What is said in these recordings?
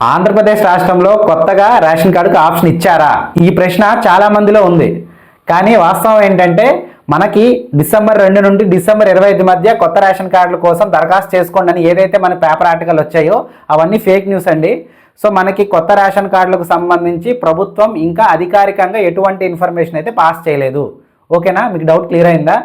ఆంధ్రప్రదేశ్ రాష్ట్రంలో కొత్తగా రేషన్ కార్డుకు ఆప్షన్ ఇచ్చారా? ఈ ప్రశ్న చాలా మందిలో ఉంది. కానీ వాస్తవం ఏంటంటే మనకి డిసెంబర్ రెండు నుండి డిసెంబర్ ఇరవై ఐదు మధ్య కొత్త రేషన్ కార్డుల కోసం దరఖాస్తు చేసుకోండి అని ఏదైతే మన పేపర్ ఆర్టికల్ వచ్చాయో అవన్నీ ఫేక్ న్యూస్ అండి. సో మనకి కొత్త రేషన్ కార్డులకు సంబంధించి ప్రభుత్వం ఇంకా అధికారికంగా ఎటువంటి ఇన్ఫర్మేషన్ అయితే పాస్ చేయలేదు. ఓకేనా? మీకు డౌట్ క్లియర్ అయిందా?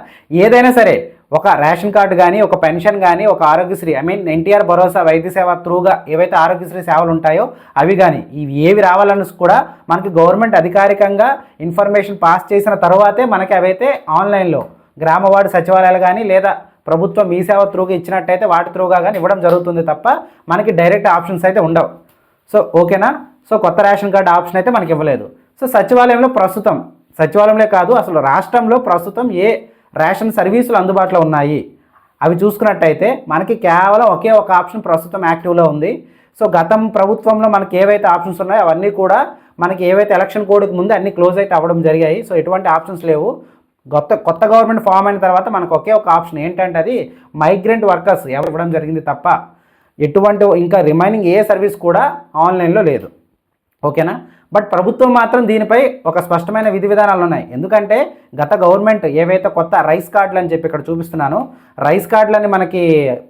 ఏదైనా సరే ఒక రేషన్ కార్డు కానీ ఒక పెన్షన్ కానీ ఒక ఆరోగ్యశ్రీ ఐ మీన్ ఎన్టీఆర్ భరోసా వైద్య సేవ త్రూగా ఏవైతే ఆరోగ్యశ్రీ సేవలు ఉంటాయో అవి కానీ ఇవి ఏవి రావాలని కూడా మనకి గవర్నమెంట్ అధికారికంగా ఇన్ఫర్మేషన్ పాస్ చేసిన తర్వాతే మనకి అవైతే ఆన్లైన్లో గ్రామ వార్డు సచివాలయాలు కానీ లేదా ప్రభుత్వం మీ సేవ త్రూగా ఇచ్చినట్టయితే వాటి త్రూగా కానీ ఇవ్వడం జరుగుతుంది తప్ప మనకి డైరెక్ట్ ఆప్షన్స్ అయితే ఉండవు. సో ఓకేనా? సో కొత్త రేషన్ కార్డు ఆప్షన్ అయితే మనకి ఇవ్వలేదు. సో సచివాలయంలో ప్రస్తుతం సచివాలయంలో కాదు అసలు రాష్ట్రంలో ప్రస్తుతం ఏ రేషన్ సర్వీసులు అందుబాటులో ఉన్నాయి. అవి చూసుకున్నట్టయితే మనకి కేవలం ఒకే ఒక ఆప్షన్ ప్రస్తుతం యాక్టివ్లో ఉంది. సో గతం ప్రభుత్వంలో మనకి ఏవైతే ఆప్షన్స్ ఉన్నాయో అవన్నీ కూడా మనకి ఏవైతే ఎలక్షన్ కోడ్కి ముందు అన్ని క్లోజ్ అయితే అవ్వడం జరిగాయి. సో ఎటువంటి ఆప్షన్స్ లేవు. కొత్త కొత్త గవర్నమెంట్ ఫామ్ అయిన తర్వాత మనకు ఒకే ఒక ఆప్షన్ ఏంటంటే అది మైగ్రెంట్ వర్కర్స్ ఎవరు ఇవ్వడం జరిగింది తప్ప ఎటువంటి ఇంకా రిమైనింగ్ ఏ సర్వీస్ కూడా ఆన్లైన్లో లేదు. ఓకేనా? బట్ ప్రభుత్వం మాత్రం దీనిపై ఒక స్పష్టమైన విధి విధానాలు ఉన్నాయి. ఎందుకంటే గత గవర్నమెంట్ ఏవైతే కొత్త రైస్ కార్డులు అని చెప్పి ఇక్కడ చూపిస్తున్నాను రైస్ కార్డులని మనకి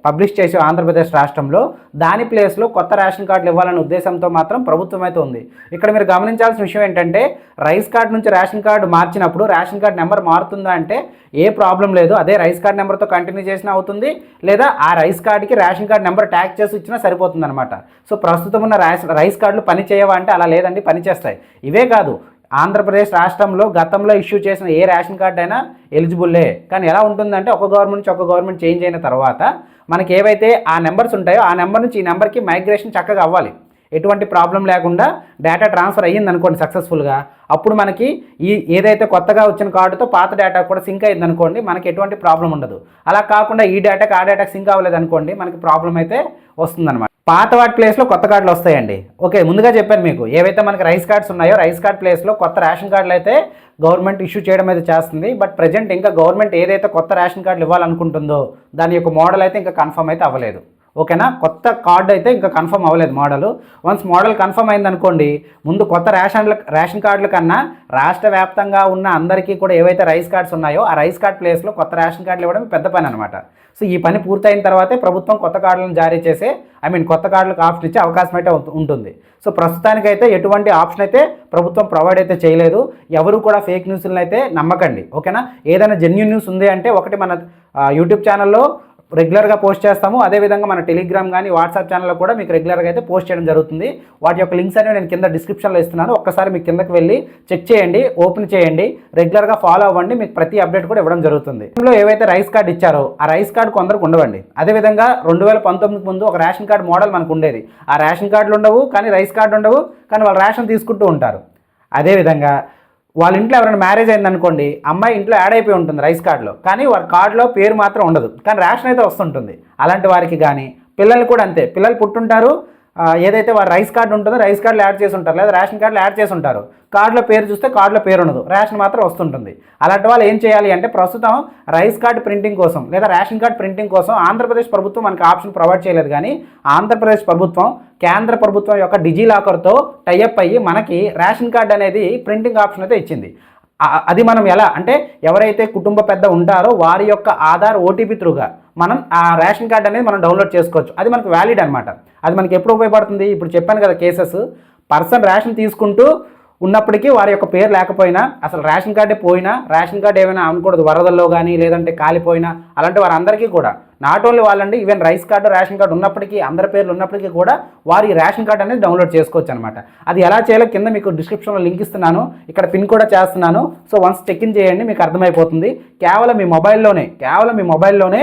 పబ్లిష్ చేసే ఆంధ్రప్రదేశ్ రాష్ట్రంలో దాని ప్లేస్లో కొత్త రేషన్ కార్డులు ఇవ్వాలనే ఉద్దేశంతో మాత్రం ప్రభుత్వం అయితే ఉంది. ఇక్కడ మీరు గమనించాల్సిన విషయం ఏంటంటే రైస్ కార్డు నుంచి రేషన్ కార్డు మార్చినప్పుడు రేషన్ కార్డు నెంబర్ మారుతుందా అంటే ఏ ప్రాబ్లం లేదు. అదే రైస్ కార్డ్ నెంబర్తో కంటిన్యూ చేసినా అవుతుంది లేదా ఆ రైస్ కార్డుకి రేషన్ కార్డు నెంబర్ ట్యాక్ చేసి ఇచ్చినా సరిపోతుంది అనమాట సో ప్రస్తుతం ఉన్న రైస్ రైస్ కార్డులు పని చేయవా అంటే అలా లేదండి. పని వచ్చేస్తాయి ఇవే కాదు ఆంధ్రప్రదేశ్ రాష్ట్రంలో గతంలో ఇష్యూ చేసిన ఏ రేషన్ కార్డు అయినా ఎలిజిబుల్లే కానీ ఎలా ఉంటుందంటే ఒక గవర్నమెంట్ నుంచి ఒక గవర్నమెంట్ చేంజ్ అయిన తర్వాత మనకి ఏవైతే ఆ నెంబర్స్ ఉంటాయో ఆ నెంబర్ నుంచి ఈ నెంబర్కి మైగ్రేషన్ చక్కగా అవ్వాలి. ఎటువంటి ప్రాబ్లం లేకుండా డేటా ట్రాన్స్ఫర్ అయ్యింది అనుకోండి సక్సెస్ఫుల్గా. అప్పుడు మనకి ఈ ఏదైతే కొత్తగా వచ్చిన కార్డుతో పాత డేటా కూడా సింక్ అయింది అనుకోండి మనకి ఎటువంటి ప్రాబ్లం ఉండదు. అలా కాకుండా ఈ డేటాకి ఆ డేటాకి సింక్ అవ్వలేదు అనుకోండి మనకి ప్రాబ్లం అయితే వస్తుందన్నమాట. పాత వాటి ప్లేస్లో కొత్త కార్డులు వస్తాయండి. ఓకే ముందుగా చెప్పాను మీకు ఏవైతే మనకి రైస్ కార్డ్స్ ఉన్నాయో రైస్ కార్డ్ ప్లేస్లో కొత్త రేషన్ కార్డులు అయితే గవర్నమెంట్ ఇష్యూ చేయడం అయితే చేస్తుంది. బట్ ప్రజెంట్ ఇంకా గవర్నమెంట్ ఏదైతే కొత్త రేషన్ కార్డులు ఇవ్వాలనుకుంటుందో దాని యొక్క మోడల్ అయితే ఇంకా కన్ఫర్మ్ అయితే అవ్వలేదు. ఓకేనా కొత్త కార్డు అయితే ఇంకా కన్ఫర్మ్ అవ్వలేదు మోడల్ వన్స్ మోడల్ కన్ఫర్మ్ అయిందనుకోండి ముందు కొత్త రేషన్ల రేషన్ కార్డుల కన్నా రాష్ట్ర వ్యాప్తంగా ఉన్న అందరికీ కూడా ఏవైతే రైస్ కార్డ్స్ ఉన్నాయో ఆ రైస్ కార్డ్ ప్లేస్లో కొత్త రేషన్ కార్డులు ఇవ్వడం పెద్ద పని అనమాట సో ఈ పని పూర్తయిన తర్వాతే ప్రభుత్వం కొత్త కార్డులను జారీ చేసే ఐ మీన్ కొత్త కార్డులకు ఆప్షన్ ఇచ్చే అవకాశం అయితే ఉంటుంది. సో ప్రస్తుతానికైతే ఎటువంటి ఆప్షన్ అయితే ప్రభుత్వం ప్రొవైడ్ అయితే చేయలేదు. ఎవరు కూడా ఫేక్ న్యూస్లను అయితే నమ్మకండి. ఓకేనా? ఏదైనా జెన్యున్ న్యూస్ ఉంది అంటే ఒకటి మన యూట్యూబ్ ఛానల్లో రెగ్యులర్గా పోస్ట్ చేస్తాము. అదేవిధంగా మన టెలిగ్రామ్ కానీ వాట్సాప్ ఛానల్లో కూడా మీకు రెగ్యులర్గా అయితే పోస్ట్ చేయడం జరుగుతుంది. వాటి యొక్క లింక్స్ అనేవి నేను కింద డిస్క్రిప్షన్లో ఇస్తున్నాను. ఒక్కసారి మీకు కిందకి వెళ్ళి చెక్ చేయండి ఓపెన్ చేయండి రెగ్యులర్గా ఫాలో అవ్వండి మీకు ప్రతి అప్డేట్ కూడా ఇవ్వడం జరుగుతుంది. ఇందులో ఏవైతే రైస్ కార్డ్ ఇచ్చారో ఆ రైస్ కార్డ్ కొందరికి ఉండవండి. అదేవిధంగా రెండు వేల పంతొమ్మిది ముందు ఒక రేషన్ కార్డ్ మోడల్ మనకు ఉండేది. ఆ రేషన్ కార్డులు ఉండవు కానీ రైస్ కార్డు ఉండవు కానీ వాళ్ళు రేషన్ తీసుకుంటూ ఉంటారు. అదేవిధంగా వాళ్ళ ఇంట్లో ఎవరైనా మ్యారేజ్ అయిందనుకోండి అమ్మాయి ఇంట్లో యాడ్ అయిపోయి ఉంటుంది రైస్ కార్డులో కానీ వారి కార్డులో పేరు మాత్రం ఉండదు. కానీ రేషన్ అయితే వస్తుంటుంది. అలాంటి వారికి కానీ పిల్లలు కూడా అంతే. పిల్లలు పుట్టుంటారు ఏదైతే వారి రైస్ కార్డు ఉంటుందో రైస్ కార్డులు యాడ్ చేసి ఉంటారు లేదా రేషన్ కార్డులు యాడ్ చేసి ఉంటారు. కార్డులో పేరు చూస్తే కార్డులో పేరు ఉండదు రేషన్ మాత్రం వస్తుంటుంది. అలాంటి వాళ్ళు ఏం చేయాలి అంటే ప్రస్తుతం రైస్ కార్డు ప్రింటింగ్ కోసం లేదా రేషన్ కార్డు ప్రింటింగ్ కోసం ఆంధ్రప్రదేశ్ ప్రభుత్వం మనకి ఆప్షన్ ప్రొవైడ్ చేయలేదు. కానీ ఆంధ్రప్రదేశ్ ప్రభుత్వం కేంద్ర ప్రభుత్వం యొక్క డిజిలాకర్తో టైఅప్ అయ్యి మనకి రేషన్ కార్డు అనేది ప్రింటింగ్ ఆప్షన్ అయితే ఇచ్చింది. అది మనం ఎలా? అంటే ఎవరైతే కుటుంబ పెద్ద ఉంటారో వారి యొక్క ఆధార్ ఓటీపీ త్రూగా మనం ఆ రేషన్ కార్డ్ అనేది మనం డౌన్లోడ్ చేసుకోవచ్చు. అది మనకు వ్యాలిడ్ అనమాట అది మనకి ఎప్పుడు ఉపయోగపడుతుంది? ఇప్పుడు చెప్పాను కదా కేసెస్. పర్సన్ రేషన్ తీసుకుంటూ ఉన్నప్పటికీ వారి యొక్క పేరు లేకపోయినా అసలు రేషన్ కార్డే పోయినా రేషన్ కార్డు ఏమైనా అనకూడదు వరదల్లో కానీ లేదంటే కాలిపోయినా అలాంటి వారందరికీ కూడా నాట్ ఓన్లీ వాళ్ళండి even rice card ration card ఉన్నప్పటికీ అందరి పేర్లు ఉన్నప్పటికీ కూడా వారి రేషన్ కార్డు అనేది డౌన్లోడ్ చేసుకోవచ్చు అనమాట అది ఎలా చేయాలో కింద మీకు డిస్క్రిప్షన్లో లింక్ ఇస్తున్నాను ఇక్కడ పిన్ కూడా చేస్తున్నాను. సో వన్స్ చెక్ ఇన్ చేయండి మీకు అర్థమైపోతుంది. కేవలం మీ మొబైల్లోనే కేవలం మీ మొబైల్లోనే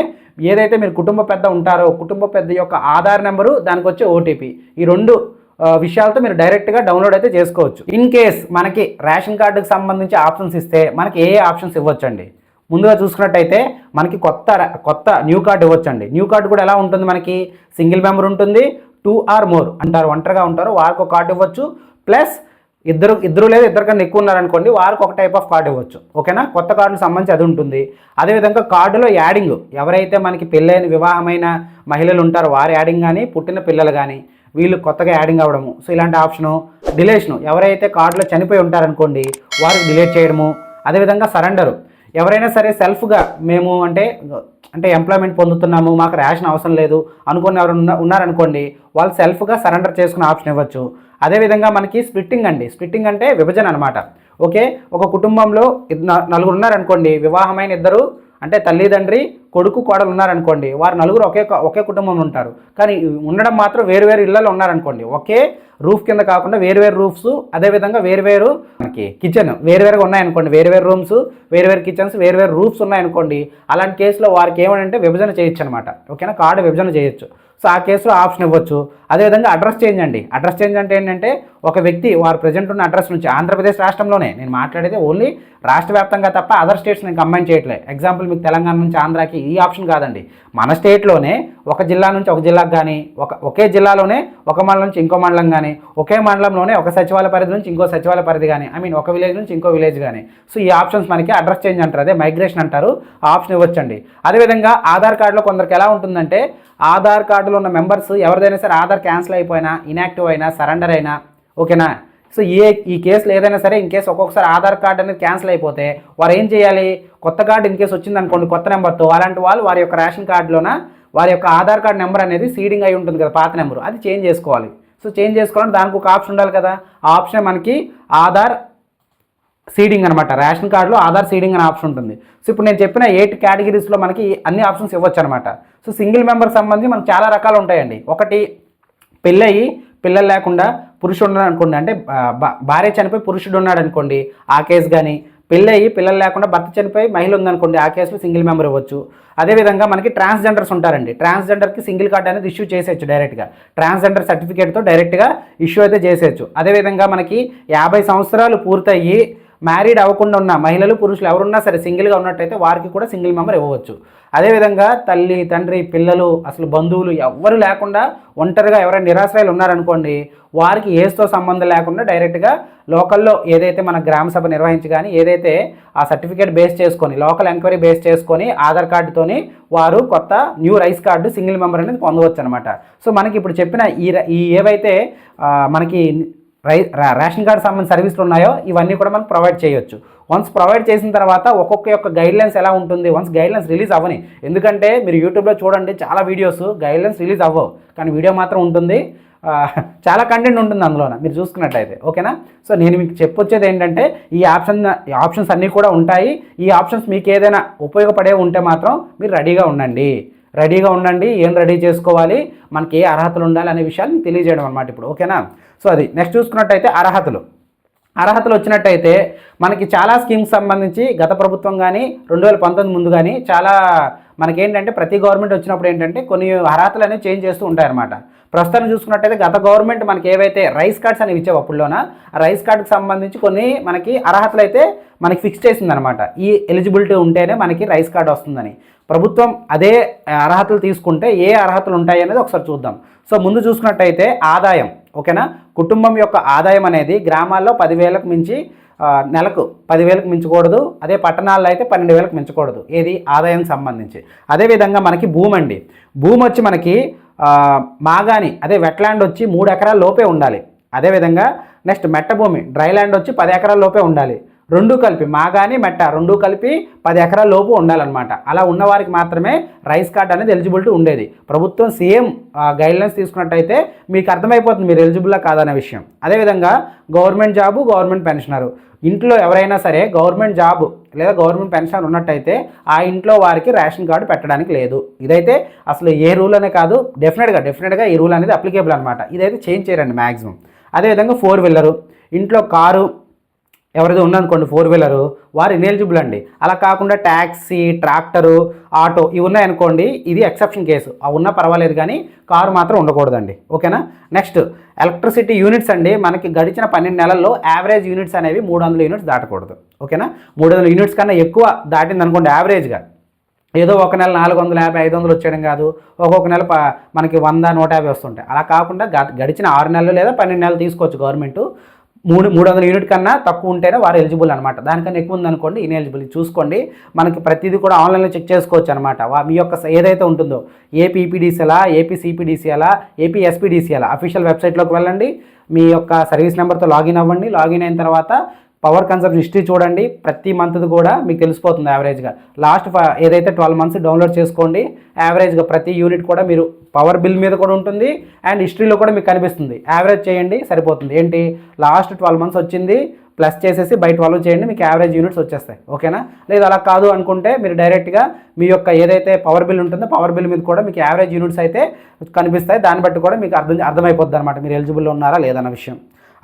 ఏదైతే మీరు కుటుంబ పెద్ద ఉంటారో కుటుంబ పెద్ద యొక్క ఆధార్ నెంబరు దానికి వచ్చే ఓటీపీ. ఈ రెండు విషయాలతో మీరు డైరెక్ట్గా డౌన్లోడ్ అయితే చేసుకోవచ్చు. ఇన్ కేస్ మనకి రేషన్ కార్డుకి సంబంధించి ఆప్షన్స్ ఇస్తే మనకి ఏ ఏ ఆప్షన్స్ ఇవ్వచ్చండి? ముందుగా చూసుకున్నట్టయితే మనకి కొత్త కొత్త న్యూ కార్డు ఇవ్వచ్చండి. న్యూ కార్డు కూడా ఎలా ఉంటుంది మనకి? సింగిల్ మెంబర్ ఉంటుంది టూ ఆర్ మోర్ అంటారు. ఒంటరిగా ఉంటారు వారికి ఒక కార్డు ఇవ్వచ్చు. ప్లస్ ఇద్దరు ఇద్దరు లేదా ఇద్దరు కన్నా ఎక్కువ ఉన్నారనుకోండి వారికి ఒక టైప్ ఆఫ్ కార్డు ఇవ్వచ్చు. ఓకేనా కొత్త కార్డుకు సంబంధించి అది ఉంటుంది. అదేవిధంగా కార్డులో యాడింగ్ ఎవరైతే మనకి పెళ్ళైన వివాహమైన మహిళలు ఉంటారో వారి యాడింగ్ కానీ పుట్టిన పిల్లలు కానీ వీళ్ళు కొత్తగా యాడింగ్ అవ్వడము. సో ఇలాంటి ఆప్షను డిలేషను ఎవరైతే కార్డులో చనిపోయి ఉంటారనుకోండి వారికి డిలేట్ చేయడము. అదేవిధంగా సరెండరు ఎవరైనా సరే సెల్ఫ్గా మేము అంటే అంటే ఎంప్లాయ్మెంట్ పొందుతున్నాము మాకు రేషన్ అవసరం లేదు అనుకున్న ఎవరు ఉన్నారనుకోండి వాళ్ళు సెల్ఫ్గా సరెండర్ చేసుకునే ఆప్షన్ ఇవ్వచ్చు. అదేవిధంగా మనకి స్ప్లిట్టింగ్ అండి. స్ప్లిట్టింగ్ అంటే విభజన అనమాట ఓకే? ఒక కుటుంబంలో నలుగురు ఉన్నారనుకోండి వివాహమైన ఇద్దరు అంటే తల్లిదండ్రి కొడుకు కోడలు ఉన్నారనుకోండి వారు నలుగురు ఒకే ఒకే కుటుంబంలో ఉంటారు. కానీ ఉండడం మాత్రం వేరు వేరు ఇళ్ళలో ఉన్నారనుకోండి ఒకే రూఫ్ కింద కాకుండా వేరు వేరు రూఫ్స్ అదేవిధంగా వేరు వేరు మనకి కిచెన్ వేరు వేరుగా ఉన్నాయనుకోండి వేరు వేరు రూమ్స్ వేరు వేరు కిచెన్స్ వేరు వేరు రూఫ్స్ ఉన్నాయనుకోండి అలాంటి కేసులో వారికి ఏమంటే విభజన చేయొచ్చు అనమాట ఓకేనా? కార్డు విభజన చేయొచ్చు. సో ఆ కేసులో ఆప్షన్ ఇవ్వచ్చు. అదేవిధంగా అడ్రస్ చేంజ్ అండి. అడ్రస్ చేంజ్ అంటే ఏంటంటే ఒక వ్యక్తి వారు ప్రజెంట్ ఉన్న అడ్రస్ నుంచి ఆంధ్రప్రదేశ్ రాష్ట్రంలోనే నేను మాట్లాడేది ఓన్లీ రాష్ట్ర వ్యాప్తంగా తప్ప అదర్ స్టేట్స్ నేను కంబైన్ చేయట్లే. ఎగ్జాంపుల్ మీకు తెలంగాణ నుంచి ఆంధ్రాకి ఈ ఆప్షన్ కాదండి. మన స్టేట్లోనే ఒక జిల్లా నుంచి ఒక జిల్లాకు కానీ ఒక ఒకే జిల్లాలోనే ఒక మండలం నుంచి ఇంకో మండలం కానీ ఒకే మండలంలోనే ఒక సచివాలయ పరిధి నుంచి ఇంకో సచివాలయ పరిధి కానీ ఐ మీన్ ఒక విలేజ్ నుంచి ఇంకో విలేజ్ కానీ సో ఈ ఆప్షన్స్ మనకి అడ్రస్ చేంజ్ అంటారు. అదే మైగ్రేషన్ అంటారు. ఆ ఆప్షన్ ఇవ్వచ్చండి. అదేవిధంగా ఆధార్ కార్డులో కొందరికి ఎలా ఉంటుందంటే ఆధార్ కార్డులో ఉన్న మెంబర్స్ ఎవరిదైనా సరే ఆధార్ క్యాన్సిల్ అయిపోయినా ఇనాక్టివ్ అయినా సరెండర్ అయినా ఓకేనా? సో ఏ ఈ కేసులో ఏదైనా సరే ఇన్ కేసు ఒక్కొక్కసారి ఆధార్ కార్డు అనేది క్యాన్సిల్ అయిపోతే వారు ఏం చేయాలి? కొత్త కార్డు ఇన్ కేసు వచ్చింది అనుకోండి కొత్త నెంబర్తో అలాంటి వాళ్ళు వారి యొక్క రేషన్ కార్డులోన వారి యొక్క ఆధార్ కార్డు నెంబర్ అనేది సీడింగ్ అయి ఉంటుంది కదా పాత నెంబర్. అది చేంజ్ చేసుకోవాలి. సో చేంజ్ చేసుకోవాలంటే దానికి ఒక ఆప్షన్ ఉండాలి కదా. ఆ ఆప్షన్ మనకి ఆధార్ సీడింగ్ అనమాట రేషన్ కార్డులో ఆధార్ సీడింగ్ అనే ఆప్షన్ ఉంటుంది. సో ఇప్పుడు నేను చెప్పిన ఎయిట్ కేటగిరీస్లో మనకి అన్ని ఆప్షన్స్ ఇవ్వచ్చు అనమాట సో సింగిల్ మెంబర్ సంబంధించి మనకు చాలా రకాలు ఉంటాయండి. ఒకటి పెళ్ళయి పిల్లలు లేకుండా పురుషుడు ఉన్నాడు అనుకోండి అంటే భార్య చనిపోయి పురుషుడు ఉన్నాడు అనుకోండి ఆ కేసు కానీ పెళ్ళయ్యి పిల్లలు లేకుండా భర్త చనిపోయి మహిళ ఉందనుకోండి ఆ కేసులో సింగిల్ మెంబర్ ఇవ్వచ్చు అదేవిధంగా మనకి ట్రాన్స్జెండర్స్ ఉంటారండి. ట్రాన్స్జెండర్కి సింగిల్ కార్డ్ అనేది ఇష్యూ చేసేయచ్చు డైరెక్ట్గా. ట్రాన్స్జెండర్ సర్టిఫికేట్తో డైరెక్ట్గా ఇష్యూ అయితే చేసేయచ్చు. అదేవిధంగా మనకి యాభై సంవత్సరాలు పూర్తయ్యి మ్యారీడ్ అవ్వకుండా ఉన్న మహిళలు పురుషులు ఎవరున్నా సరే సింగిల్గా ఉన్నట్టయితే వారికి కూడా సింగిల్ మెంబర్ ఇవ్వవచ్చు. అదేవిధంగా తల్లి తండ్రి పిల్లలు అసలు బంధువులు ఎవ్వరు లేకుండా ఒంటరిగా ఎవరైనా నిరాశ్రయాలు ఉన్నారనుకోండి వారికి ఏస్తో సంబంధం లేకుండా డైరెక్ట్గా లోకల్లో ఏదైతే మన గ్రామ సభ నిర్వహించి కానీ ఏదైతే ఆ సర్టిఫికేట్ బేస్ చేసుకొని లోకల్ ఎంక్వైరీ బేస్ చేసుకొని ఆధార్ కార్డుతోని వారు కొత్త new rice card single member అనేది పొందవచ్చు అనమాట సో మనకి ఇప్పుడు చెప్పిన ఈ ఈ ఏవైతే మనకి రై రేషన్ కార్డు సంబంధించిన సర్వీసులు ఉన్నాయో ఇవన్నీ కూడా మనం ప్రొవైడ్ చేయొచ్చు. వన్స్ ప్రొవైడ్ చేసిన తర్వాత ఒక్కొక్క యొక్క గైడ్లైన్స్ ఎలా ఉంటుంది? వన్స్ గైడ్లైన్స్ రిలీజ్ అవ్వని. ఎందుకంటే మీరు యూట్యూబ్లో చూడండి చాలా వీడియోస్ గైడ్లైన్స్ రిలీజ్ అవ్వవు. కానీ వీడియో మాత్రం ఉంటుంది. చాలా కంటెంట్ ఉంటుంది అందులోన మీరు చూసుకున్నట్టయితే. ఓకేనా? సో నేను మీకు చెప్పొచ్చేది ఏంటంటే ఈ ఆప్షన్ ఆప్షన్స్ అన్నీ కూడా ఉంటాయి. ఈ ఆప్షన్స్ మీకు ఏదైనా ఉపయోగపడే ఉంటే మాత్రం మీరు రెడీగా ఉండండి. రెడీగా ఉండండి. ఏం రెడీ చేసుకోవాలి? మనకి ఏ అర్హతలు ఉండాలి అనే విషయాన్ని తెలియజేయడం అనమాట ఇప్పుడు. ఓకేనా? సో అది నెక్స్ట్ చూసుకున్నట్టయితే అర్హతలు. అర్హతలు వచ్చినట్టయితే మనకి చాలా స్కీమ్స్ సంబంధించి గత ప్రభుత్వం కానీ రెండు వేల పంతొమ్మిది ముందు కానీ చాలా మనకేంటంటే ప్రతి గవర్నమెంట్ వచ్చినప్పుడు ఏంటంటే కొన్ని అర్హతలు అనేవి చేంజ్ చేస్తూ ఉంటాయన్నమాట. ప్రస్తుతం చూసుకున్నట్టయితే గత గవర్నమెంట్ మనకి ఏవైతే రైస్ కార్డ్స్ అనేవి ఇచ్చేవి అప్పుడులోన రైస్ కార్డుకి సంబంధించి కొన్ని మనకి అర్హతలు అయితే మనకి ఫిక్స్ చేసిందనమాట ఈ ఎలిజిబిలిటీ ఉంటేనే మనకి రైస్ కార్డు వస్తుందని. ప్రభుత్వం అదే అర్హతలు తీసుకుంటే ఏ అర్హతలు ఉంటాయి అనేది ఒకసారి చూద్దాం. సో ముందు చూసుకున్నట్టయితే ఆదాయం. ఓకేనా? కుటుంబం యొక్క ఆదాయం అనేది గ్రామాల్లో పదివేలకు మించి నెలకు పదివేలకు మించకూడదు. అదే పట్టణాల్లో అయితే పన్నెండు వేలకు మించకూడదు. ఏది? ఆదాయానికి సంబంధించి. అదేవిధంగా మనకి భూమి అండి. భూమి వచ్చి మనకి మాగాని అదే వెట్లాండ్ వచ్చి మూడు ఎకరాల లోపే ఉండాలి. అదేవిధంగా నెక్స్ట్ మెట్ట భూమి డ్రై ల్యాండ్ వచ్చి పది ఎకరాల లోపే ఉండాలి. రెండు కలిపి మాగాని మెట్ట రెండు కలిపి పది ఎకరాల లోపు ఉండాలన్నమాట. అలా ఉన్నవారికి మాత్రమే రైస్ కార్డ్ అనేది ఎలిజిబిలిటీ ఉండేది. ప్రభుత్వం సేమ్ గైడ్లైన్స్ తీసుకున్నట్టయితే మీకు అర్థమైపోతుంది మీరు ఎలిజిబుల్లా కాదనే విషయం. అదేవిధంగా గవర్నమెంట్ జాబు గవర్నమెంట్ పెన్షనరు. ఇంట్లో ఎవరైనా సరే గవర్నమెంట్ జాబ్ లేదా గవర్నమెంట్ పెన్షన్ ఉన్నట్టయితే ఆ ఇంట్లో వారికి రేషన్ కార్డు పెట్టడానికి లేదు. ఇదైతే అసలు ఏ రూల్ అనే కాదు డెఫినెట్గా డెఫినెట్గా ఈ రూల్ అనేది అప్లికేబుల్ అనమాట ఇదైతే చేంజ్ చేయరండి మ్యాక్సిమం అదేవిధంగా ఫోర్ వీలరు. ఇంట్లో కారు ఎవరిదో ఉందనుకోండి ఫోర్ వీలరు వారు ఇనెలిజిబుల్ అండి. అలా కాకుండా ట్యాక్సీ ట్రాక్టరు ఆటో ఇవి ఉన్నాయనుకోండి ఇది ఎక్సెప్షన్ కేసు అవి ఉన్నా పర్వాలేదు కానీ కారు మాత్రం ఉండకూడదండి. ఓకేనా? నెక్స్ట్ ఎలక్ట్రిసిటీ యూనిట్స్ అండి. మనకి గడిచిన పన్నెండు నెలల్లో యావరేజ్ యూనిట్స్ అనేవి మూడు వందల యూనిట్స్ దాటకూడదు. ఓకేనా? మూడు వందల యూనిట్స్ కన్నా ఎక్కువ దాటింది అనుకోండి యావరేజ్గా ఏదో ఒక నెల నాలుగు వందల యాభై ఐదు వందలు వచ్చేయడం కాదు. ఒక్కొక్క నెల ప- మనకి వంద నూట యాభై వస్తుంటాయి. అలా కాకుండా గ- గడిచిన ఆరు నెలలు లేదా పన్నెండు నెలలు తీసుకోవచ్చు గవర్నమెంట్. మూడు మూడు వందల యూనిట్ కన్నా తక్కువ ఉంటేనే వారు ఎలిజిబుల్ అనమాట దానికన్నా ఎక్కువ ఉందనుకోండి ఇన్ఎలిజిబుల్. చూసుకోండి. మనకి ప్రతిదీ కూడా ఆన్లైన్లో చెక్ చేసుకోవచ్చు అనమాట మీ యొక్క ఏదైతే ఉంటుందో ఏపీపీడీసీలా ఈపీడీసీఎలా ఏపీ సిపిడిసిఎలా ఏపీ అఫీషియల్ వెబ్సైట్లోకి వెళ్ళండి. మీ యొక్క సర్వీస్ నెంబర్తో లాగిన్ అవ్వండి. లాగిన్ అయిన తర్వాత పవర్ కన్సంప్షన్ హిస్టరీ చూడండి. ప్రతి మంత్ది కూడా మీకు తెలిసిపోతుంది యావరేజ్గా. లాస్ట్ ఫ- ఏదైతే ట్వెల్వ్ మంత్స్ డౌన్లోడ్ చేసుకోండి యావరేజ్గా ప్రతి యూనిట్ కూడా మీరు పవర్ బిల్ మీద కూడా ఉంటుంది అండ్ హిస్టరీలో కూడా మీకు కనిపిస్తుంది. యావరేజ్ చేయండి సరిపోతుంది. ఏంటి? లాస్ట్ ట్వెల్వ్ మంత్స్ వచ్చింది ప్లస్ చేసేసి బై ట్వెల్వ్ చేయండి మీకు యావరేజ్ యూనిట్స్ వచ్చేస్తాయి. ఓకేనా? లేదు అలా కాదు అనుకుంటే మీరు డైరెక్ట్గా మీ యొక్క ఏదైతే పవర్ బిల్ ఉంటుందో పవర్ బిల్ మీద కూడా మీకు యావరేజ్ యూనిట్స్ అయితే కనిపిస్తాయి. దాన్ని బట్టి కూడా మీకు అర్థం అర్థమైపోద్ది అనమాట మీరు ఎలిజిబుల్ ఉన్నారా లేదన్న విషయం.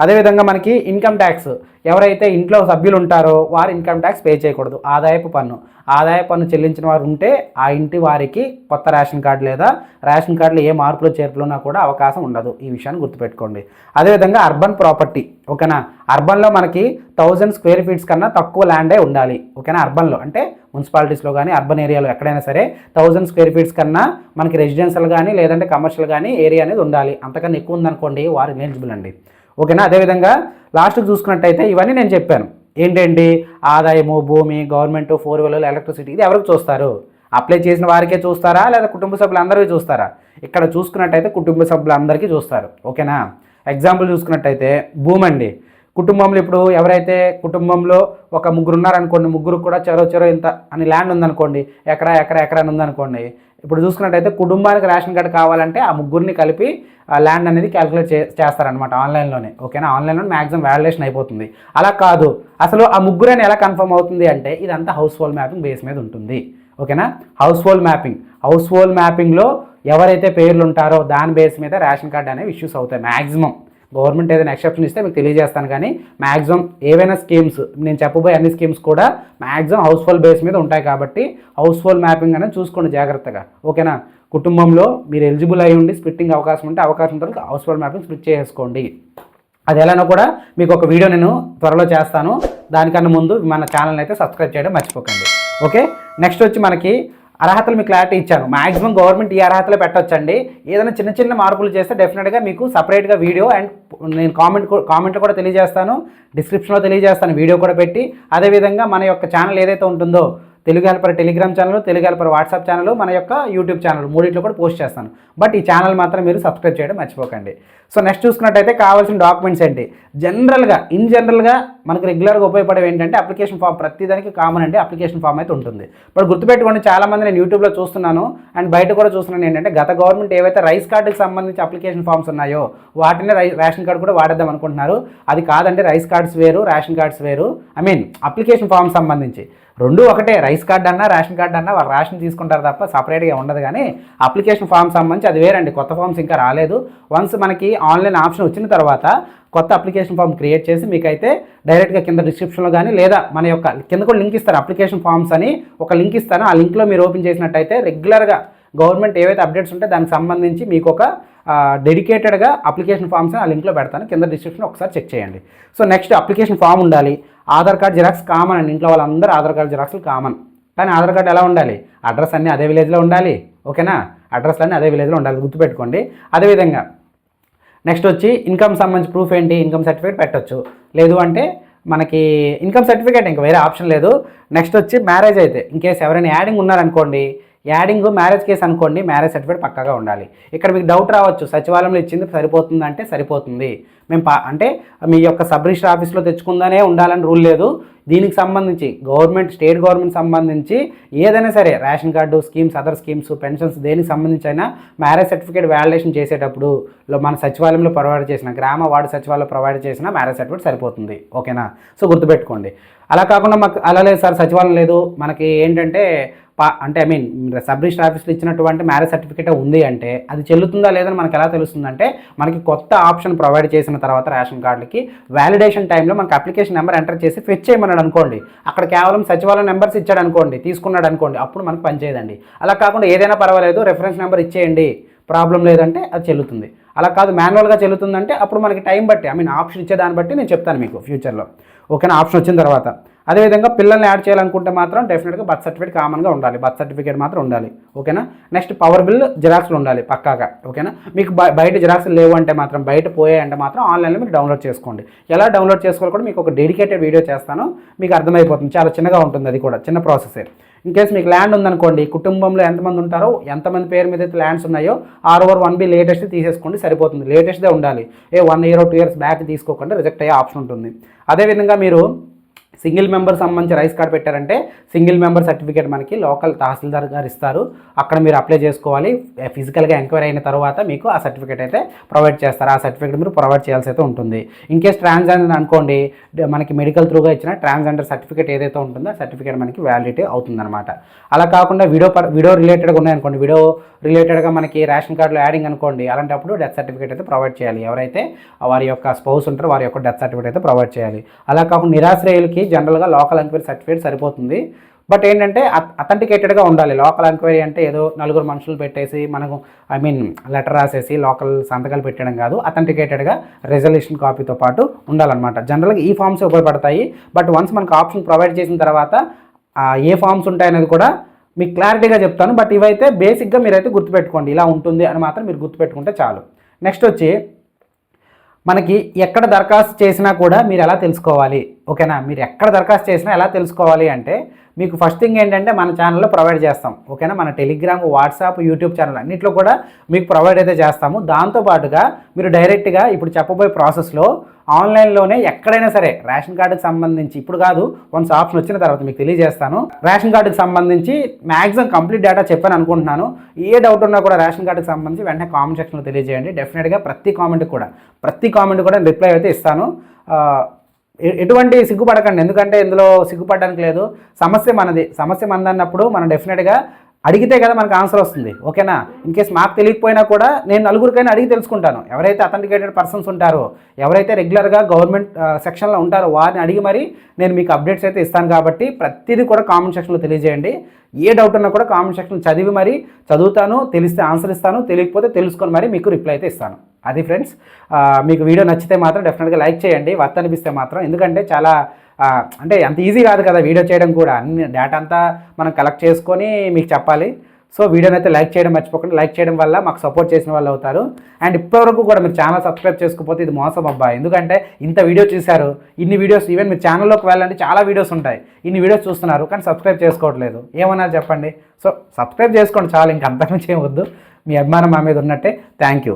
అదేవిధంగా మనకి ఇన్కమ్ ట్యాక్స్ ఎవరైతే ఇంట్లో సభ్యులు ఉంటారో వారు ఇన్కమ్ ట్యాక్స్ పే చేయకూడదు. ఆదాయపు పన్ను. ఆదాయ పన్ను చెల్లించిన వారు ఉంటే ఆ ఇంటి వారికి కొత్త రేషన్ కార్డు లేదా రేషన్ కార్డులో ఏ మార్పులు చేర్పులున్నా కూడా అవకాశం ఉండదు. ఈ విషయాన్ని గుర్తుపెట్టుకోండి. అదేవిధంగా అర్బన్ ప్రాపర్టీ ఓకేనా? అర్బన్లో మనకి థౌజండ్ స్క్వేర్ ఫీట్స్ కన్నా తక్కువ ల్యాండే ఉండాలి. ఓకేనా? అర్బన్లో అంటే మున్సిపాలిటీస్లో కానీ అర్బన్ ఏరియాలో ఎక్కడైనా సరే థౌజండ్ స్క్వేర్ ఫీట్స్ కన్నా మనకి రెసిడెన్షియల్ కానీ లేదంటే కమర్షియల్ కానీ ఏరియా అనేది ఉండాలి. అంతకన్నా ఎక్కువ ఉందనుకోండి వారు ఎలిజిబుల్ అండి. ఓకేనా? అదేవిధంగా లాస్ట్కి చూసుకున్నట్టయితే ఇవన్నీ నేను చెప్పాను. ఏంటండి? ఆదాయము భూమి గవర్నమెంట్ ఫోర్ వీలర్ ఎలక్ట్రిసిటీ ఇది ఎవరికి చూస్తారు? అప్లై చేసిన వారికే చూస్తారా? లేదా కుటుంబ సభ్యులందరికీ చూస్తారా? ఇక్కడ చూసుకున్నట్టయితే కుటుంబ సభ్యులందరికీ చూస్తారు. ఓకేనా? ఎగ్జాంపుల్ చూసుకున్నట్టయితే భూమి అండి. కుటుంబంలో ఇప్పుడు ఎవరైతే కుటుంబంలో ఒక ముగ్గురు ఉన్నారనుకోండి ముగ్గురు కూడా చెరో చెరో ఇంత అని ల్యాండ్ ఉందనుకోండి ఎకరా ఎకరా ఎకరా అని ఉందనుకోండి ఇప్పుడు చూసుకున్నట్టయితే కుటుంబానికి రేషన్ కార్డు కావాలంటే ఆ ముగ్గురిని కలిపి ఆ ల్యాండ్ అనేది క్యాలిక్యులేట్ చే చేస్తారనమాట ఆన్లైన్లోనే ఓకేనా? ఆన్లైన్లో మ్యాక్సిమం వ్యాలిడేషన్ అయిపోతుంది. అలా కాదు. అసలు ఆ ముగ్గురని ఎలా కన్ఫర్మ్ అవుతుంది అంటే ఇదంతా హౌస్ హోల్డ్ మ్యాపింగ్ బేస్ మీద ఉంటుంది. ఓకేనా? Household mapping. హౌస్ హోల్డ్ మ్యాపింగ్లో ఎవరైతే పేర్లు ఉంటారో దాని బేస్ మీద రేషన్ కార్డు అనేవి ఇష్యూస్ అవుతాయి మ్యాక్సిమం గవర్నమెంట్ ఏదైనా ఎక్సెప్షన్ ఇస్తే మీకు తెలియజేస్తాను కానీ మ్యాక్సిమం ఏవైనా స్కీమ్స్ నేను చెప్పబోయే అన్ని స్కీమ్స్ కూడా మ్యాక్సిమం హౌస్ బేస్ మీద ఉంటాయి కాబట్టి హౌస్ మ్యాపింగ్ అనేది చూసుకోండి జాగ్రత్తగా. ఓకేనా? కుటుంబంలో మీరు ఎలిజిబుల్ అయి ఉండి స్ప్లిట్టింగ్ అవకాశం ఉంటే అవకాశం ఉంటుంది. హౌస్ మ్యాపింగ్ స్ప్లిట్ చేసుకోండి అది ఎలానో కూడా మీకు ఒక వీడియో నేను త్వరలో చేస్తాను. దానికన్నా ముందు మన ఛానల్ అయితే సబ్స్క్రైబ్ చేయడం మర్చిపోకండి. ఓకే? నెక్స్ట్ వచ్చి మనకి అర్హతలు మీకు క్లారిటీ ఇచ్చాను. మాక్సిమం గవర్నమెంట్ ఈ అర్హతలు పెట్టొచ్చండి. ఏదైనా చిన్న చిన్న మార్పులు చేస్తే డెఫినెట్గా మీకు సపరేట్గా వీడియో అండ్ నేను కామెంట్ కామెంట్లో కూడా తెలియజేస్తాను. డిస్క్రిప్షన్లో తెలియజేస్తాను. వీడియో కూడా పెట్టి. అదేవిధంగా మన యొక్క ఛానల్ ఏదైతే ఉంటుందో Telugu helper telegram channel Telugu helper WhatsApp channel మన యొక్క యూట్యూబ్ ఛానల్ మూడింటిలో కూడా పోస్ట్ చేస్తాను. బట్ ఈ ఛానల్ మాత్రం మీరు సబ్స్క్రైబ్ చేయడం మర్చిపోకండి. సో నెక్స్ట్ చూసుకున్నట్టయితే కావాల్సిన డాక్యుమెంట్స్ ఏంటి? జనరల్గా ఇన్ జనరల్గా మనకు రెగ్యులర్గా ఉపయోగపడేవి ఏంటంటే అప్లికేషన్ ఫామ్ ప్రతిదానికి కామన్ అండి అప్లికేషన్ ఫామ్ అయితే ఉంటుంది. బట్ గుర్తుపెట్టుకోండి చాలామంది నేను యూట్యూబ్లో చూస్తున్నాను. అండ్ బయట కూడా చూస్తున్నాను ఏంటంటే గత గవర్నమెంట్ ఏవైతే రైస్ కార్డుకి సంబంధించి అప్లికేషన్ ఫామ్స్ ఉన్నాయో వాటిని రేషన్ కార్డు కూడా వాడేద్దాం అనుకుంటున్నారు. అది కాదండి రైస్ కార్డ్స్ వేరు రేషన్ కార్డ్స్ వేరు. ఐ మీన్ అప్లికేషన్ ఫామ్ సంబంధించి. రెండు ఒకటే రైస్ కార్డ్ అన్నా రేషన్ కార్డ్ అన్నా వాళ్ళు రేషన్ తీసుకుంటారు తప్ప సపరేట్గా ఉండదు కానీ అప్లికేషన్ ఫామ్ సంబంధించి అది వేరండి. కొత్త ఫామ్స్ ఇంకా రాలేదు. వన్స్ మనకి ఆన్లైన్ ఆప్షన్ వచ్చిన తర్వాత కొత్త అప్లికేషన్ ఫామ్ క్రియేట్ చేసి మీకైతే డైరెక్ట్గా కింద డిస్క్రిప్షన్లో కానీ లేదా మన యొక్క కింద కూడా లింక్ ఇస్తారు అప్లికేషన్ ఫామ్స్ అని. ఒక లింక్ ఇస్తాను. ఆ లింక్లో మీరు ఓపెన్ చేసినట్టయితే రెగ్యులర్గా గవర్నమెంట్ ఏవైతే అప్డేట్స్ ఉంటే దానికి సంబంధించి మీకు ఒక డెడికేటెడ్గా అప్లికేషన్ ఫామ్స్ ఆ లింక్లో పెడతాను. కింద డిస్క్రిప్షన్ ఒకసారి చెక్ చేయండి. సో నెక్స్ట్ అప్లికేషన్ ఫామ్ ఉండాలి. ఆధార్ కార్డ్ జిరాక్స్ కామన్ అండి. ఇంట్లో వాళ్ళందరూ ఆధార్ కార్డ్ జిరాక్స్లు కామన్ కానీ ఆధార్ కార్డ్ ఎలా ఉండాలి? అడ్రస్ అన్నీ అదే విలేజ్లో ఉండాలి. ఓకేనా? అడ్రస్ అన్నీ అదే విలేజ్లో ఉండాలి. గుర్తుపెట్టుకోండి. అదేవిధంగా నెక్స్ట్ వచ్చి ఇన్కమ్ సంబంధించి ప్రూఫ్ ఏంటి? ఇన్కమ్ సర్టిఫికేట్ పెట్టొచ్చు. లేదు అంటే మనకి ఇన్కమ్ సర్టిఫికేట్ ఇంకా వేరే ఆప్షన్ లేదు. నెక్స్ట్ వచ్చి మ్యారేజ్ అయితే ఇన్కేస్ ఎవరైనా యాడింగ్ ఉన్నారనుకోండి యాడింగ్ మ్యారేజ్ కేసు అనుకోండి మ్యారేజ్ సర్టిఫికేట్ పక్కగా ఉండాలి. ఇక్కడ మీకు డౌట్ రావచ్చు సచివాలయంలో ఇచ్చింది సరిపోతుంది అంటే సరిపోతుంది. మేము పా అంటే మీ యొక్క సబ్ రిజిస్టర్ ఆఫీస్లో తెచ్చుకుందానే ఉండాలని రూల్ లేదు. దీనికి సంబంధించి గవర్నమెంట్ స్టేట్ గవర్నమెంట్ సంబంధించి ఏదైనా సరే ration card schemes other schemes pensions దేనికి సంబంధించి అయినా మ్యారేజ్ సర్టిఫికేట్ వ్యాలిడేషన్ చేసేటప్పుడు మన సచివాలయంలో ప్రొవైడ్ చేసిన గ్రామ వార్డు సచివాలయంలో ప్రొవైడ్ చేసిన మ్యారేజ్ సర్టిఫికేట్ సరిపోతుంది. ఓకేనా? సో గుర్తుపెట్టుకోండి. అలా కాకుండా మాకు అలా లేదు సార్ సచివాలయం లేదు. మనకి ఏంటంటే అంటే ఐ మీన్ సబ్ రిజిస్టర్ ఆఫీస్లో ఇచ్చినటువంటి మ్యారేజ్ సర్టిఫికేట్ ఉంది అంటే అది చెల్లుతుందా లేదని మనకి ఎలా తెలుస్తుందంటే మనకి కొత్త ఆప్షన్ ప్రొవైడ్ చేసిన తర్వాత రేషన్ కార్డులకి వ్యాలిడేషన్ టైంలో మనకి అప్లికేషన్ నెంబర్ ఎంటర్ చేసి ఫెచ్ చేయమన్నాడు అనుకోండి. అక్కడ కేవలం సచివాలయం నెంబర్స్ ఇచ్చాడు అనుకోండి తీసుకున్నాడు అనుకోండి అప్పుడు మనకు పనిచేయదండి అలా కాకుండా ఏదైనా పర్వాలేదు రెఫరెన్స్ నెంబర్ ఇచ్చేయండి ప్రాబ్లం లేదంటే అది చెల్లుతుంది. అలా కాదు మాన్యువల్గా చెల్లుతుందంటే అప్పుడు మనకి టైం బట్టి ఐ మీన్ ఆప్షన్ ఇచ్చే దాన్ని బట్టి నేను చెప్తాను మీకు ఫ్యూచర్లో. ఓకేనా? ఆప్షన్ వచ్చిన తర్వాత. అదేవిధంగా పిల్లల్ని యాడ్ చేయాలనుకుంటే మాత్రం డెఫినెట్గా బర్త్ సర్టిఫికేట్ కామన్గా ఉండాలి. బర్త్ సర్టిఫికేట్ మాత్రం ఉండాలి. ఓకేనా? నెక్స్ట్ పవర్ బిల్ జిరాక్స్లు ఉండాలి పక్కాగా. ఓకేనా? మీకు బయట జిరాక్స్లు లేవు అంటే మాత్రం బయట పోయాయంటే మాత్రం ఆన్లైన్లో మీరు డౌన్లోడ్ చేసుకోండి. ఎలా డౌన్లోడ్ చేసుకోవాలి కూడా మీకు ఒక డెడికేటెడ్ వీడియో చేస్తాను. మీకు అర్థమైపోతుంది. చాలా చిన్నగా ఉంటుంది అది కూడా చిన్న ప్రాసెసే. ఇన్ కేస్ మీకు ల్యాండ్ ఉందనుకోండి కుటుంబంలో ఎంతమంది ఉంటారో ఎంతమంది పేరు మీద అయితే ల్యాండ్స్ ఉన్నాయో or over one B latest తీసేసుకోండి సరిపోతుంది. లేటెస్ట్దే ఉండాలి. ఏ one year two years back తీసుకోకుండా రిజెక్ట్ అయ్యే ఆప్షన్ ఉంటుంది. అదేవిధంగా మీరు సింగిల్ మెంబర్ సంబంధించి రైస్ కార్డ్ పెట్టారంటే సింగిల్ మెంబర్ సర్టిఫికేట్ మనకి లోకల్ తహసీల్దార్ గారు ఇస్తారు. అక్కడ మీరు అప్లై చేసుకోవాలి. ఫిజికల్గా ఎంక్వైరీ అయిన తర్వాత మీకు ఆ సర్టిఫికేట్ అయితే ప్రొవైడ్ చేస్తారు. ఆ సర్టిఫికేట్ మీరు ప్రొవైడ్ చేయాల్సి అయితే ఉంటుంది. ఇన్ కేస్ ట్రాన్స్జెండర్ అనుకోండి మనకి మెడికల్ త్రూగా ఇచ్చిన ట్రాన్స్జెండర్ సర్టిఫికేట్ ఏదైతే ఉంటుందో ఆ సర్టిఫికేట్ మనకి వ్యాలిడిటీ అవుతుందన్నమాట. అలా కాకుండా వీడియో పర్ వీడియో రిలేటెడ్గా ఉన్నాయనుకోండి వీడియో రిలేటెడ్గా మనకి రేషన్ కార్డులో యాడింగ్ అనుకోండి అలాంటప్పుడు డెత్ సర్టిఫికేట్ అయితే ప్రొవైడ్ చేయాలి. ఎవరైతే వారి యొక్క స్పౌస్ ఉంటారో వారి యొక్క డెత్ సర్టిఫికేట్ అయితే ప్రొవైడ్ చేయాలి. అలా కాకుండా నిరాశ్రయులకి జనరల్గా లోకల్ ఎంక్వైరీ సర్టిఫికేట్ సరిపోతుంది. బట్ ఏంటంటే అథెంటికేటెడ్గా ఉండాలి. లోకల్ ఎంక్వైరీ అంటే ఏదో నలుగురు మనుషులు పెట్టేసి మనకు ఐ మీన్ లెటర్ రాసేసి లోకల్ సంతకాలు పెట్టడం కాదు. అథెంటికేటెడ్గా రిజల్యూషన్ కాపీతో పాటు ఉండాలన్నమాట. జనరల్గా ఈ ఫామ్స్ ఉపయోగపడతాయి. బట్ వన్స్ మనకు ఆప్షన్ ప్రొవైడ్ చేసిన తర్వాత ఏ ఫామ్స్ ఉంటాయనేది కూడా మీకు క్లారిటీగా చెప్తాను. బట్ ఇవైతే బేసిక్గా మీరైతే గుర్తుపెట్టుకోండి. ఇలా ఉంటుంది అని మాత్రం మీరు గుర్తుపెట్టుకుంటే చాలు. నెక్స్ట్ వచ్చి మనకి ఎక్కడ దరఖాస్తు చేసినా కూడా మీరు ఎలా తెలుసుకోవాలి? ఓకేనా? మీరు ఎక్కడ దరఖాస్తు చేసినా ఎలా తెలుసుకోవాలి అంటే మీకు ఫస్ట్ థింగ్ ఏంటంటే మన ఛానల్లో ప్రొవైడ్ చేస్తాం. ఓకేనా? మన టెలిగ్రామ్ వాట్సాప్ యూట్యూబ్ ఛానల్ అన్నింటిలో కూడా మీకు ప్రొవైడ్ అయితే చేస్తాము. దాంతోపాటుగా మీరు డైరెక్ట్గా ఇప్పుడు చెప్పబోయే ప్రాసెస్లో ఆన్లైన్లోనే ఎక్కడైనా సరే రేషన్ కార్డుకి సంబంధించి ఇప్పుడు కాదు వన్స్ ఆప్షన్ వచ్చిన తర్వాత మీకు తెలియజేస్తాను. రేషన్ కార్డుకి సంబంధించి మ్యాక్సిమం కంప్లీట్ డేటా చెప్పాను అనుకుంటున్నాను. ఏ డౌట్ ఉన్నా కూడా రేషన్ కార్డుకి సంబంధించి వెంటనే కామెంట్ సెక్షన్లో తెలియజేయండి. డెఫినెట్గా ప్రతి కామెంట్ కూడా ప్రతి కామెంట్ కూడా రిప్లై అయితే ఇస్తాను. ఎటువంటి సిగ్గుపడకండి. ఎందుకంటే ఇందులో సిగ్గుపడడానికి లేదు. సమస్య మనది. సమస్య మనదన్నప్పుడు మనం డెఫినెట్గా అడిగితే కదా మనకు ఆన్సర్ వస్తుంది. ఓకేనా? ఇన్ కేస్ మాకు తెలియకపోయినా కూడా నేను నలుగురికైనా అడిగి తెలుసుకుంటాను. ఎవరైతే అథెంటికేటెడ్ పర్సన్స్ ఉంటారో ఎవరైతే రెగ్యులర్గా గవర్నమెంట్ సెక్షన్లో ఉంటారో వారిని అడిగి మరి నేను మీకు అప్డేట్స్ అయితే ఇస్తాను కాబట్టి ప్రతిదీ కూడా కామెంట్ సెక్షన్లో తెలియజేయండి. ఏ డౌట్ ఉన్నా కూడా కామెంట్ సెక్షన్ చదివి మరి చదువుతాను తెలిస్తే ఆన్సర్ ఇస్తాను తెలియకపోతే తెలుసుకొని మరి మీకు రిప్లై అయితే ఇస్తాను. అది ఫ్రెండ్స్ మీకు వీడియో నచ్చితే మాత్రం డెఫినెట్గా లైక్ చేయండి. వర్త్ అనిపిస్తే మాత్రం. ఎందుకంటే చాలా అంటే అంత ఈజీ కాదు కదా వీడియో చేయడం కూడా. అన్ని డేటా అంతా మనం కలెక్ట్ చేసుకొని మీకు చెప్పాలి. సో వీడియోని అయితే లైక్ చేయడం మర్చిపోకుండా. లైక్ చేయడం వల్ల మాకు సపోర్ట్ చేసిన వాళ్ళు అవుతారు. అండ్ ఇప్పటివరకు కూడా మీరు ఛానల్ సబ్స్క్రైబ్ చేసుకోకపోతే ఇది మోసం అబ్బా. ఎందుకంటే ఇంత వీడియో చూశారు. ఇన్ని వీడియోస్ ఈవెన్ మీరు ఛానల్లోకి వెళ్ళండి చాలా వీడియోస్ ఉంటాయి. ఇన్ని వీడియోస్ చూస్తున్నారు కానీ సబ్స్క్రైబ్ చేసుకోవట్లేదు. ఏమన్నారు చెప్పండి? సో సబ్స్క్రైబ్ చేసుకోండి చాలు. ఇంక అంతకుమించి ఏం వద్దు. మీ అభిమానం మా మీద ఉన్నట్టే. Thank you